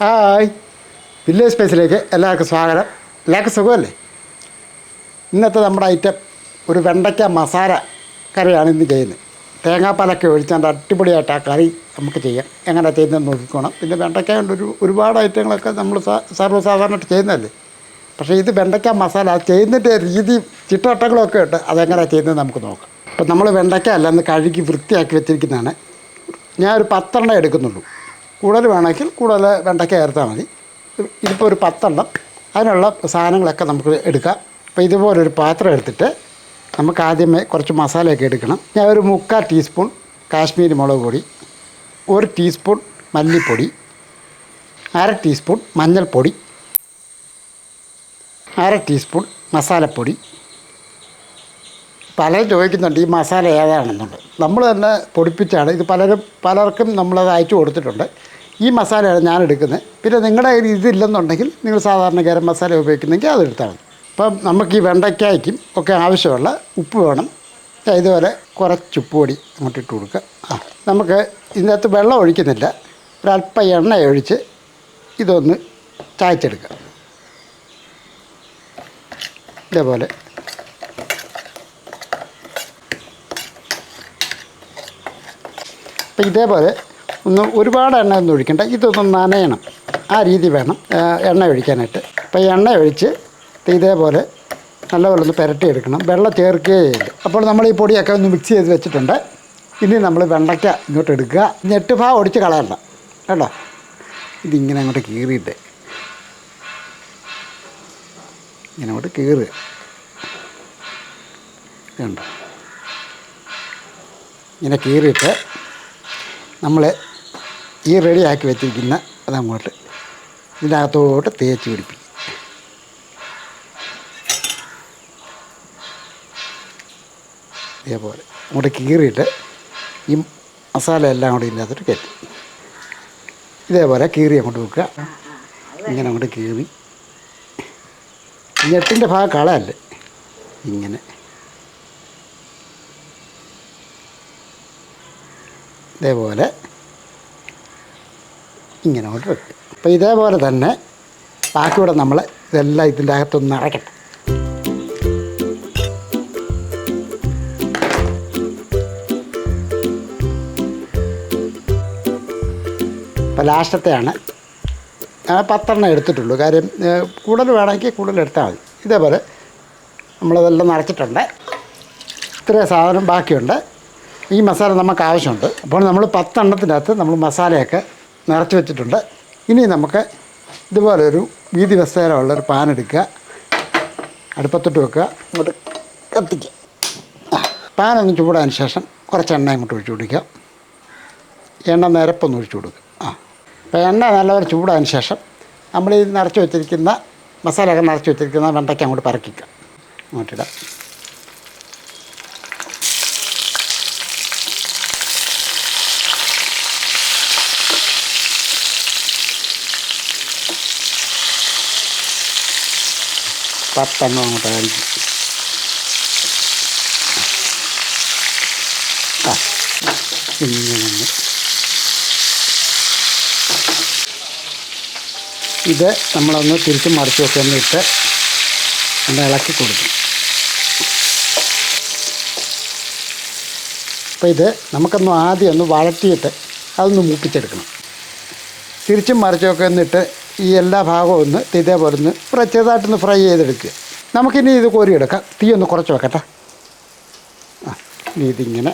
Hi. Village സ്പേസിലേക്ക് എല്ലാവർക്കും സ്വാഗതം. എല്ലാവർക്കും സുഖമല്ലേ? ഇന്നത്തെ നമ്മുടെ ഐറ്റം ഒരു വെണ്ടയ്ക്ക മസാല കറിയാണ് ഇന്ന് ചെയ്യുന്നത്. തേങ്ങാപ്പാലൊക്കെ ഒഴിച്ചാണ്ട് അടിപൊളിയായിട്ട് ആ കറി നമുക്ക് ചെയ്യാം. എങ്ങനെ ചെയ്യുന്നത് നോക്കിക്കോണം. പിന്നെ വെണ്ടയ്ക്ക കൊണ്ട് ഒരു ഒരുപാട് ഐറ്റങ്ങളൊക്കെ നമ്മൾ സർവസാധാരണമായിട്ട് ചെയ്യുന്നതല്ലേ? പക്ഷേ ഇത് വെണ്ടയ്ക്ക മസാല ചെയ്യുന്നതിന്റെ രീതിയും ചിട്ടവട്ടങ്ങളൊക്കെ ഉണ്ട്. അതെങ്ങനെയാണ് ചെയ്യുന്നത് നമുക്ക് നോക്കാം. അപ്പോൾ നമ്മൾ വെണ്ടയ്ക്ക അല്ലെന്ന് കഴുകി വൃത്തിയാക്കി വെച്ചിരിക്കുന്നതാണ്. ഞാൻ ഒരു പത്തെണ്ണം എടുക്കുന്നുള്ളൂ. കൂടുതൽ വേണമെങ്കിൽ കൂടുതൽ വെണ്ടയ്ക്ക ചേർത്താൽ മതി. ഇതിപ്പോൾ ഒരു പത്തെണ്ണം. അതിനുള്ള സാധനങ്ങളൊക്കെ നമുക്ക് എടുക്കാം. അപ്പോൾ ഇതുപോലൊരു പാത്രം എടുത്തിട്ട് നമുക്ക് ആദ്യമേ കുറച്ച് മസാലയൊക്കെ എടുക്കണം. ഞാൻ ഒരു മുക്കാൽ ടീസ്പൂൺ കാശ്മീരി മുളക് പൊടി ഒരു ടീസ്പൂൺ മല്ലിപ്പൊടി അര ടീസ്പൂൺ മഞ്ഞൾപ്പൊടി അര ടീസ്പൂൺ മസാലപ്പൊടി പലരും ചോദിക്കുന്നുണ്ട് ഈ മസാല ഏതാണെന്നുണ്ട് നമ്മൾ തന്നെ പൊടിപ്പിച്ചാണ്. ഇത് പലരും പലർക്കും നമ്മളത് അയച്ചു കൊടുത്തിട്ടുണ്ട്. ഈ മസാലയാണ് ഞാൻ എടുക്കുന്നത്. പിന്നെ നിങ്ങളുടെ കയ്യിൽ ഇതില്ലെന്നുണ്ടെങ്കിൽ നിങ്ങൾ സാധാരണ ഗരം മസാല ഉപയോഗിക്കുന്നെങ്കിൽ അതെടുത്താൽ മതി. അപ്പം നമുക്ക് ഈ വെണ്ടയ്ക്കായ്ക്കും ഒക്കെ ആവശ്യമുള്ള ഉപ്പ് വേണം. ഇതുപോലെ കുറച്ച് ഉപ്പ് പൊടി അങ്ങോട്ട് ഇട്ട് കൊടുക്കുക. ആ നമുക്ക് ഇതിനകത്ത് വെള്ളം ഒഴിക്കുന്നില്ല. ഒരല്പം എണ്ണ ഒഴിച്ച് ഇതൊന്ന് ചായച്ചെടുക്കുക. ഇതേപോലെ അപ്പം ഇതേപോലെ ഒന്ന് ഒരുപാട് എണ്ണ ഒന്നും ഒഴിക്കണ്ട. ഇതൊന്ന് നനയണം. ആ രീതി വേണം എണ്ണ ഒഴിക്കാനായിട്ട്. അപ്പോൾ എണ്ണ ഒഴിച്ച് ഇതേപോലെ നല്ലപോലെ ഒന്ന് പുരട്ടിയെടുക്കണം. വെള്ളം ചേർക്കുകയേ ചെയ്യില്ല അപ്പോൾ നമ്മൾ ഈ പൊടിയൊക്കെ ഒന്ന് മിക്സ് ചെയ്ത് വെച്ചിട്ടുണ്ട്. ഇനി നമ്മൾ വെണ്ടയ്ക്ക ഇങ്ങോട്ട് എടുക്കുക. ഞെട്ട് ഭാഗം ഒടിച്ച് കളയണ്ട. കേട്ടോ? ഇതിങ്ങനെ അങ്ങോട്ട് കീറിയിട്ട്. ഇങ്ങനെ അങ്ങോട്ട് കീറുക. ഇതുണ്ട് ഇങ്ങനെ കീറിയിട്ട് നമ്മൾ ഈ റെഡിയാക്കി വെച്ചിരിക്കുന്ന അതങ്ങോട്ട് ഇതിനകത്തോട്ട് തേച്ച് പിടിപ്പിക്കും. ഇതേപോലെ അങ്ങോട്ട് കീറിയിട്ട് ഈ മസാല എല്ലാം കൂടി ഇതിനകത്തോട്ട് കയറ്റി. ഇതേപോലെ കീറി അങ്ങോട്ട് വെക്കുക. ഇങ്ങനെ അങ്ങോട്ട് കീറി. ഞെട്ടിന്റെ ഭാഗം കളയല്ലേ? ഇങ്ങനെ. ഇതേപോലെ ഇങ്ങനെ ഓർഡർ വെക്കുക അപ്പോൾ ഇതേപോലെ തന്നെ ബാക്കിയൂടെ നമ്മൾ ഇതെല്ലാം ഇതിന്റെ അകത്തൊന്ന് അടയ്ക്കട്ടെ. അപ്പോൾ ലാസ്റ്റത്തെയാണ്. പത്തെണ്ണം എടുത്തിട്ടുള്ളൂ. കാര്യം കൂടുതൽ വേണമെങ്കിൽ കൂടുതൽ എടുത്താൽ മതി. ഇതേപോലെ നമ്മളതെല്ലാം നിറച്ചിട്ടുണ്ട്. ഇത്രയും സാധനം ബാക്കിയുണ്ട്. ഈ മസാല നമുക്ക് ആവശ്യമുണ്ട്. അപ്പോൾ നമ്മൾ പത്തെണ്ണത്തിനകത്ത് നമ്മൾ മസാലയൊക്കെ നിറച്ച് വെച്ചിട്ടുണ്ട്. ഇനി നമുക്ക് ഇതുപോലെ ഒരു വീതി വിസ്താരമുള്ളൊരു പാൻ എടുക്കുക. അടുപ്പത്തിട്ട് വെക്കുക. ഇങ്ങോട്ട് കത്തിക്കുക. പാനൊന്ന് ചൂടാതിന് ശേഷം കുറച്ച് എണ്ണ ഇങ്ങോട്ട് ഒഴിച്ചു കൊടുക്കുക. എണ്ണ നിരപ്പൊന്ന് ഒഴിച്ചു കൊടുക്കുക. ആ അപ്പോൾ എണ്ണ നല്ലപോലെ ചൂടാതിന് ശേഷം നമ്മൾ ഈ നിറച്ച് വെച്ചിരിക്കുന്ന മസാലയൊക്കെ നിറച്ച് വെച്ചിരിക്കുന്ന വെണ്ടയ്ക്ക അങ്ങോട്ട് പറക്കിക്കുക. അങ്ങോട്ടിടാം. പത്തെണ്ണം അങ്ങോട്ട് കാണിക്കും. ആ ഇങ്ങനെ ഇത് നമ്മളൊന്ന് തിരിച്ച് മറിച്ച് ഇട്ട് ഒന്ന് ഇളക്കി കൊടുക്കും. അപ്പോൾ ഇത് നമുക്കൊന്ന് ആദ്യം ഒന്ന് വഴറ്റിയിട്ട് അതൊന്ന് മൂപ്പിച്ചെടുക്കണം. തിരിച്ചും മറിച്ചൊക്കെ ഒന്നിട്ട് ഈ എല്ലാ ഭാഗവും ഒന്ന് ഇതേപോലെ ഒന്ന് ചെറുതായിട്ടൊന്ന് ഫ്രൈ ചെയ്തെടുക്കുക നമുക്കിനി ഇത് കോരിയെടുക്കാം. തീ ഒന്ന് കുറച്ച് വെക്കട്ടെ. ആ ഇനി ഇതിങ്ങനെ.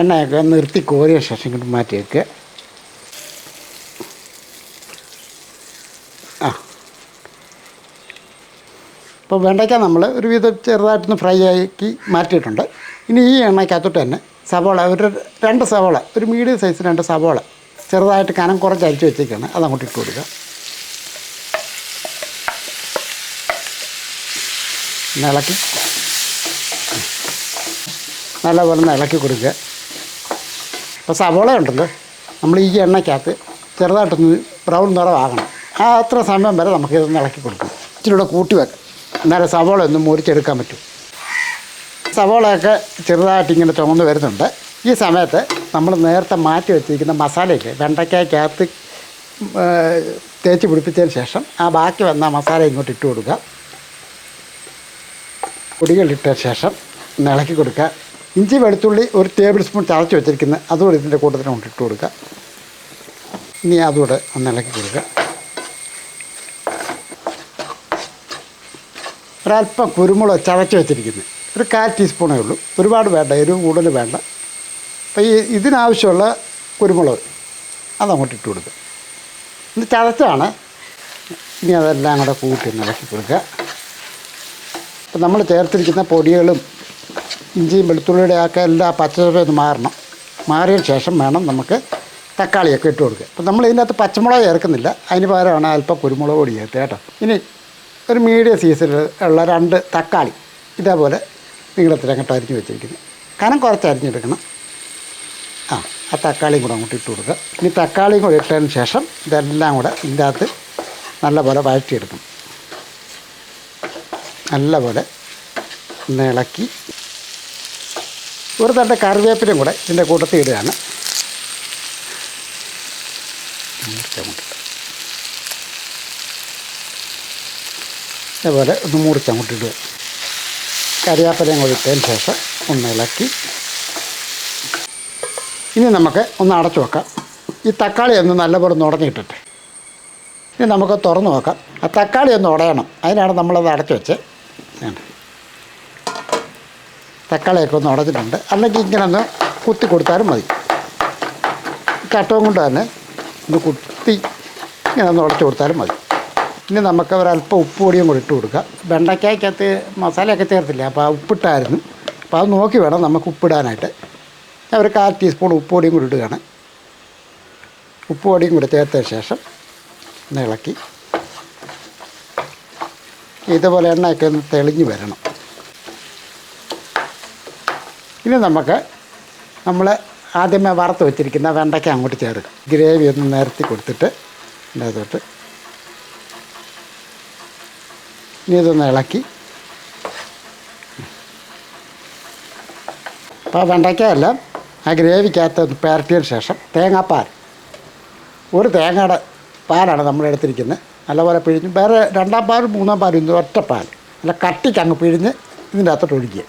എണ്ണയൊക്കെ നിർത്തി കോരിയ ശേഷം ഇങ്ങോട്ട് മാറ്റി വെക്കുക ആ. ഇപ്പോൾ വെണ്ടയ്ക്ക നമ്മൾ ഒരുവിധം ചെറുതായിട്ടൊന്ന് ഫ്രൈ ആക്കി മാറ്റിയിട്ടുണ്ട്. ഇനി ഈ എണ്ണയ്ക്കകത്തോട്ട് തന്നെ സവോള ഒരു രണ്ട് സവോള ഒരു മീഡിയം സൈസ് രണ്ട് സവോള ചെറുതായിട്ട് കനം കുറച്ച് അരിച്ച് വെച്ചേക്കാണ്. അതങ്ങോട്ട് ഇട്ട് കൊടുക്കുക. ഇളക്കി. നല്ലപോലെ ഇളക്കി കൊടുക്കുക. അപ്പോൾ സവോള ഉണ്ടല്ലോ നമ്മൾ ഈ എണ്ണയ്ക്കകത്ത് ചെറുതായിട്ടൊന്ന് ബ്രൗൺ നിറമാകണം. ആ അത്ര സമയം വരെ നമുക്കിതൊന്ന് ഇളക്കി കൊടുക്കണം ഇച്ചിരി കൂടെ കൂട്ടി വെക്കാം. എന്നാലേ സവോള ഒന്ന് മുറിച്ചെടുക്കാൻ പറ്റും. സവോളയൊക്കെ ചെറുതായിട്ട് ഇങ്ങനെ ചുമന്ന് വരുന്നുണ്ട്. ഈ സമയത്ത് നമ്മൾ നേരത്തെ മാറ്റി വെച്ചിരിക്കുന്ന മസാലയില്ലേ വെണ്ടയ്ക്കകത്ത് തേച്ച് പിടിപ്പിച്ചതിന് ശേഷം ആ ബാക്കി വന്ന മസാല ഇങ്ങോട്ട് ഇട്ട് കൊടുക്കുക. പൊടികളിട്ട ശേഷം ഇളക്കി കൊടുക്കുക. ഇഞ്ചി വെളുത്തുള്ളി ഒരു ടേബിൾ സ്പൂൺ ചതച്ച് വെച്ചിരിക്കുന്നത് അതുകൂടി ഇതിന്റെ കൂട്ടത്തിന് കൊണ്ട് ഇട്ട് കൊടുക്കുക. ഇനി അതുകൂടെ ഒന്ന് ഇളക്കി കൊടുക്കുക. ഒരല്പം കുരുമുളക് ചതച്ച് വെച്ചിരിക്കുന്നത് ഒരു കാൽ ടീസ്പൂണേ ഉള്ളൂ. ഒരുപാട് വേണ്ട എരിവ് കൂടുതൽ വേണ്ട. അപ്പോൾ ഈ ഇതിനാവശ്യമുള്ള കുരുമുളക് അതങ്ങോട്ട് ഇട്ട് കൊടുക്കുക. ഇത് ചതച്ചാണ്. ഇനി അതെല്ലാം കൂടെ കൂട്ടി ഇളക്കി കൊടുക്കുക. അപ്പം നമ്മൾ ചേർത്തിരിക്കുന്ന പൊടികളും ഇഞ്ചിയും വെളുത്തുള്ളിയുടെ ഒക്കെ എല്ലാ പച്ചക്കറിയും ഒന്ന് മാറണം. മാറിയ ശേഷം വേണം നമുക്ക് തക്കാളിയൊക്കെ ഇട്ട് കൊടുക്കുക. അപ്പം നമ്മൾ ഇതിനകത്ത് പച്ചമുളക് ചേർക്കുന്നില്ല. അതിന് പകരമാണ് അല്പം കുരുമുളക് പൊടി ചേർത്ത് കേട്ടോ. ഇനി ഒരു മീഡിയം സീസണിൽ ഉള്ള രണ്ട് തക്കാളി ഇതേപോലെ നീളത്തിലങ്ങോട്ട് അരിഞ്ഞ് വെച്ചിരിക്കുന്നത് കനം കുറച്ച് അരിഞ്ഞെടുക്കണം. ആ ആ തക്കാളിയും കൂടെ അങ്ങോട്ട് ഇട്ട് കൊടുക്കുക. ഇനി തക്കാളിയും കൂടെ ഇട്ടതിന് ശേഷം ഇതെല്ലാം കൂടെ ഇതിന്റെ അകത്ത് നല്ലപോലെ വഴറ്റിയെടുക്കണം നല്ലപോലെ ഒന്ന് ഇളക്കി ഒരു തണ്ട് കറിവേപ്പിലും കൂടെ ഇതിന്റെ കൂട്ടത്തിൽ ഇടുകയാണ്. അതേപോലെ ഒന്ന് മൂടിച്ചങ്ങോട്ടിടുക കറിവേപ്പിലയും കൂടി ഇട്ടതിന് ശേഷം ഒന്ന് ഇളക്കി. ഇനി നമുക്ക് ഒന്ന് അടച്ചു വെക്കാം. ഈ തക്കാളി ഒന്ന് നല്ലപോലെ ഉടഞ്ഞിട്ടിട്ട്. ഇനി നമുക്ക് തുറന്ന് നോക്കാം. ആ തക്കാളി ഒന്ന് ഉടയണം. അതിനാണ് നമ്മളത് അടച്ചു വെച്ച്. തക്കാളിയൊക്കെ ഒന്ന് ഉടച്ചിട്ടുണ്ട് അല്ലെങ്കിൽ ഇങ്ങനെ ഒന്ന് കുത്തി കൊടുത്താലും മതി. ചട്ടവും കൊണ്ട് തന്നെ ഒന്ന് കുത്തി ഇങ്ങനെ ഒന്ന് ഉടച്ചു കൊടുത്താലും മതി. ഇനി നമുക്ക് ഒരല്പം ഉപ്പ് പൊടിയും കൂടി ഇട്ട് കൊടുക്കാം. വെണ്ടയ്ക്കകത്ത് മസാലയൊക്കെ ചേർത്തില്ല അപ്പോൾ ആ ഉപ്പിട്ടായിരുന്നു. അപ്പോൾ അത് നോക്കി വേണം നമുക്ക് ഉപ്പിടാനായിട്ട്. ഞാൻ ഒരു കാൽ ടീസ്പൂൺ ഉപ്പ് പൊടിയും കൂടി ഇടുകയാണ്. ഉപ്പ് പൊടിയും കൂടി ചേർത്തതിന് ശേഷം ഒന്ന് ഇളക്കി. ഇതുപോലെ എണ്ണയൊക്കെ ഒന്ന് തെളിഞ്ഞ് വരണം. ഇനി നമുക്ക് നമ്മൾ ആദ്യമേ വറുത്ത് വെച്ചിരിക്കുന്ന വെണ്ടയ്ക്ക അങ്ങോട്ട് ചേർക്കുക ഗ്രേവി ഒന്ന് നിരത്തി കൊടുത്തിട്ട് ഇതിന്റെ അകത്തോട്ട് ഇനി ഇതൊന്ന് ഇളക്കി. അപ്പോൾ വെണ്ടയ്ക്കയെല്ലാം ആ ഗ്രേവിക്കകത്ത് പേരട്ടിയതിന് ശേഷം തേങ്ങാപ്പാൽ. ഒരു തേങ്ങയുടെ പാലാണ് നമ്മൾ എടുത്തിരിക്കുന്നത്. നല്ലപോലെ പിഴിഞ്ഞ് വേറെ രണ്ടാം പാലും മൂന്നാം പാലും ഇത് ഒറ്റ പാൽ. നല്ല കട്ടിക്ക് അങ്ങ് പിഴിഞ്ഞ് ഇതിന്റെ അകത്തോട്ട് ഒഴിക്കുക.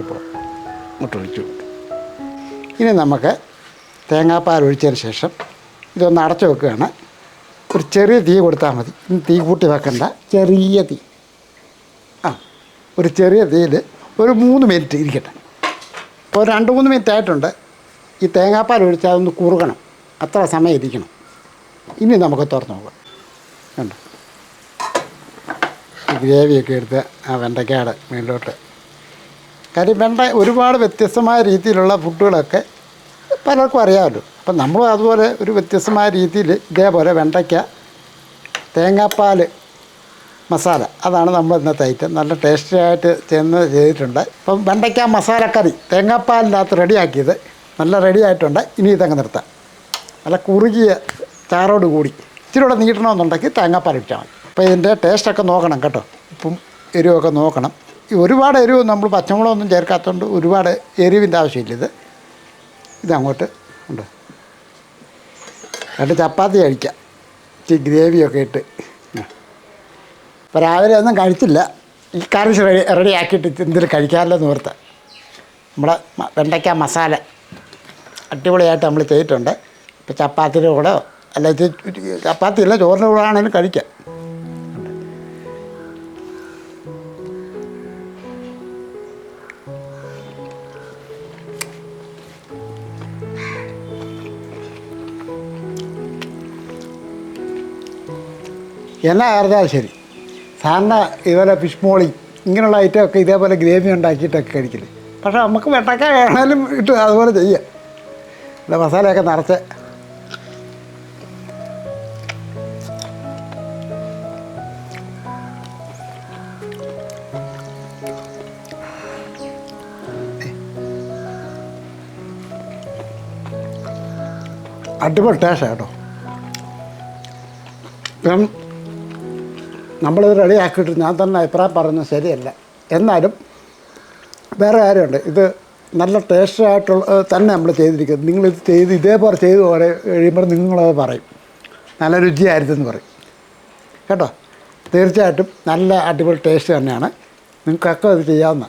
ഇപ്പോൾ ഇങ്ങോട്ട് ഒഴിച്ചു ഇനി നമുക്ക് തേങ്ങാപ്പാൽ ഒഴിച്ചതിന് ശേഷം ഇതൊന്ന് അടച്ചു വെക്കുകയാണ്. ഒരു ചെറിയ തീ കൊടുത്താൽ മതി. തീ കൂട്ടി വെക്കണ്ട. ചെറിയ തീ. ആ ഒരു ചെറിയ തീയിൽ ഒരു മൂന്ന് മിനിറ്റ് ഇരിക്കട്ടെ. ഇപ്പോൾ രണ്ട് മൂന്ന് മിനിറ്റ് ആയിട്ടുണ്ട്. ഈ തേങ്ങാപ്പാൽ ഒഴിച്ചാൽ അതൊന്ന് കുറുകണം. അത്ര സമയം ഇരിക്കണം. ഇനി നമുക്ക് തുറന്നു നോക്കാം. കണ്ടോ? ഗ്രേവിയൊക്കെ എടുത്ത് ആ വെണ്ടയ്ക്കാട് മേലോട്ട് കാര്യം വെണ്ട ഒരുപാട് വ്യത്യസ്തമായ രീതിയിലുള്ള ഫുഡുകളൊക്കെ പലർക്കും അറിയാമല്ലോ. അപ്പം നമ്മളും അതുപോലെ ഒരു വ്യത്യസ്തമായ രീതിയിൽ ഇതേപോലെ വെണ്ടയ്ക്ക തേങ്ങാപ്പാൽ മസാല അതാണ് നമ്മൾ ഇന്നത്തെ ഐറ്റം നല്ല ടേസ്റ്റി ആയിട്ട് ചെന്ന് ചെയ്തിട്ടുണ്ട്. അപ്പം വെണ്ടയ്ക്ക മസാലക്കറി തേങ്ങാപ്പാലിനകത്ത് റെഡിയാക്കിയത് നല്ല റെഡി ആയിട്ടുണ്ട്. ഇനി ഇതങ്ങ് നിർത്താം. നല്ല കുറുകിയ ചാറോട് കൂടി. ഇച്ചിരി കൂടെ നീട്ടണമെന്നുണ്ടെങ്കിൽ തേങ്ങാപ്പാൽ ഇട്ടാൽ മതി. അപ്പോൾ ഇതിന്റെ ടേസ്റ്റൊക്കെ നോക്കണം കേട്ടോ. ഉപ്പും എരിവൊക്കെ നോക്കണം. ഒരുപാട് എരിവ് നമ്മൾ പച്ചമുളകൊന്നും ചേർക്കാത്തതുകൊണ്ട് ഒരുപാട് എരിവിന്റെ ആവശ്യമില്ല ഇത്. ഇതങ്ങോട്ട് ഉണ്ട്. രണ്ട് ചപ്പാത്തി കഴിക്കാം. ഇച്ചിരി ഗ്രേവിയൊക്കെ ഇട്ട്. അപ്പോൾ രാവിലെ ഒന്നും കഴിച്ചില്ല. ഈ കറി റെഡി റെഡിയാക്കിയിട്ട് എന്തെങ്കിലും കഴിക്കാമല്ലോ എന്ന് ഓർത്ത്. നമ്മുടെ വെണ്ടയ്ക്ക മസാല അടിപൊളിയായിട്ട് നമ്മൾ ചെയ്തിട്ടുണ്ട്. ഇപ്പോൾ ചപ്പാത്തിയുടെ കൂടെ അല്ല ചപ്പാത്തി അല്ല ചോറിന്റെ കൂടെ ആണെങ്കിലും കഴിക്കാം. എന്നാ അറിഞ്ഞാൽ ശരി. സാറിന് ഇതുപോലെ ഫിഷ് മോളി ഇങ്ങനെയുള്ള ഐറ്റമൊക്കെ ഇതേപോലെ ഗ്രേവി ഉണ്ടാക്കിയിട്ടൊക്കെ കഴിക്കില്ല പക്ഷേ നമുക്ക് വെട്ടക്ക വേണമെങ്കിലും ഇട്ട് അതുപോലെ ചെയ്യാം. ഇല്ല മസാലയൊക്കെ നിറച്ച്. അടിപൊളി ടേസ്റ്റാണ് കേട്ടോ. നമ്മളിത് റെഡിയാക്കിയിട്ട് ഞാൻ തന്നെ അഭിപ്രായം പറഞ്ഞത് ശരിയല്ല. എന്നാലും വേറെ കാര്യമുണ്ട്. ഇത് നല്ല ടേസ്റ്റ് ആയിട്ടുള്ള ഏഹ് തന്നെ നമ്മൾ ചെയ്തിരിക്കുന്നത്. നിങ്ങളിത് ചെയ്ത് ഇതേപോലെ ചെയ്ത് പോലെ കഴിയുമ്പോൾ നിങ്ങളത് പറയും. നല്ല രുചിയായിരുന്നെന്ന് പറയും. കേട്ടോ? തീർച്ചയായിട്ടും നല്ല അടിപൊളി ടേസ്റ്റ് തന്നെയാണ്. നിങ്ങൾക്കൊക്കെ അത് ചെയ്യാവുന്ന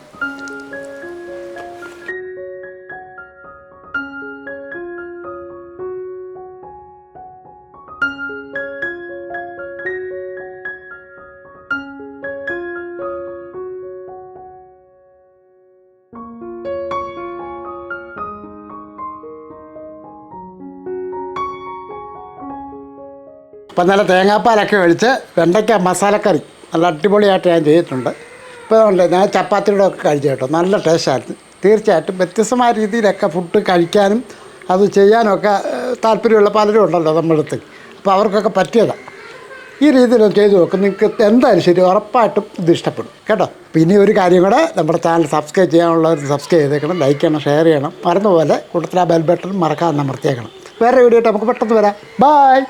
ഇപ്പം നല്ല തേങ്ങാപ്പാലൊക്കെ ഒഴിച്ച് വെണ്ടയ്ക്ക മസാലക്കറി നല്ല അടിപൊളിയായിട്ട് ഞാൻ ചെയ്തിട്ടുണ്ട്. ഇപ്പോൾ ഉണ്ട് ഞാൻ ചപ്പാത്തിയുടെ ഒക്കെ കഴിച്ചു കേട്ടോ. നല്ല ടേസ്റ്റായിരുന്നു. തീർച്ചയായിട്ടും വ്യത്യസ്തമായ രീതിയിലൊക്കെ ഫുഡ് കഴിക്കാനും അത് ചെയ്യാനൊക്കെ താല്പര്യമുള്ള പലരും ഉണ്ടല്ലോ നമ്മുടെ അടുത്ത്. അപ്പോൾ അവർക്കൊക്കെ പറ്റിയതാണ് ഈ രീതിയിൽ ചെയ്തു നോക്കും. നിങ്ങൾക്ക് എന്തായാലും ശരി ഉറപ്പായിട്ടും ഇത് ഇഷ്ടപ്പെടും. കേട്ടോ? പിന്നെ ഒരു കാര്യം കൂടെ നമ്മുടെ ചാനൽ സബ്സ്ക്രൈബ് ചെയ്യാനുള്ളവർ സബ്സ്ക്രൈബ് ചെയ്തേക്കണം. ലൈക്ക് ചെയ്യണം ഷെയർ ചെയ്യണം. മറന്നുപോലെ കൂട്ടത്തിൽ ആ ബെൽ ബട്ടൺ മറക്കാതെ അമർത്തിയേക്കണം വേറെ വീഡിയോ നമുക്ക് പെട്ടെന്ന് വരാം. ബായ്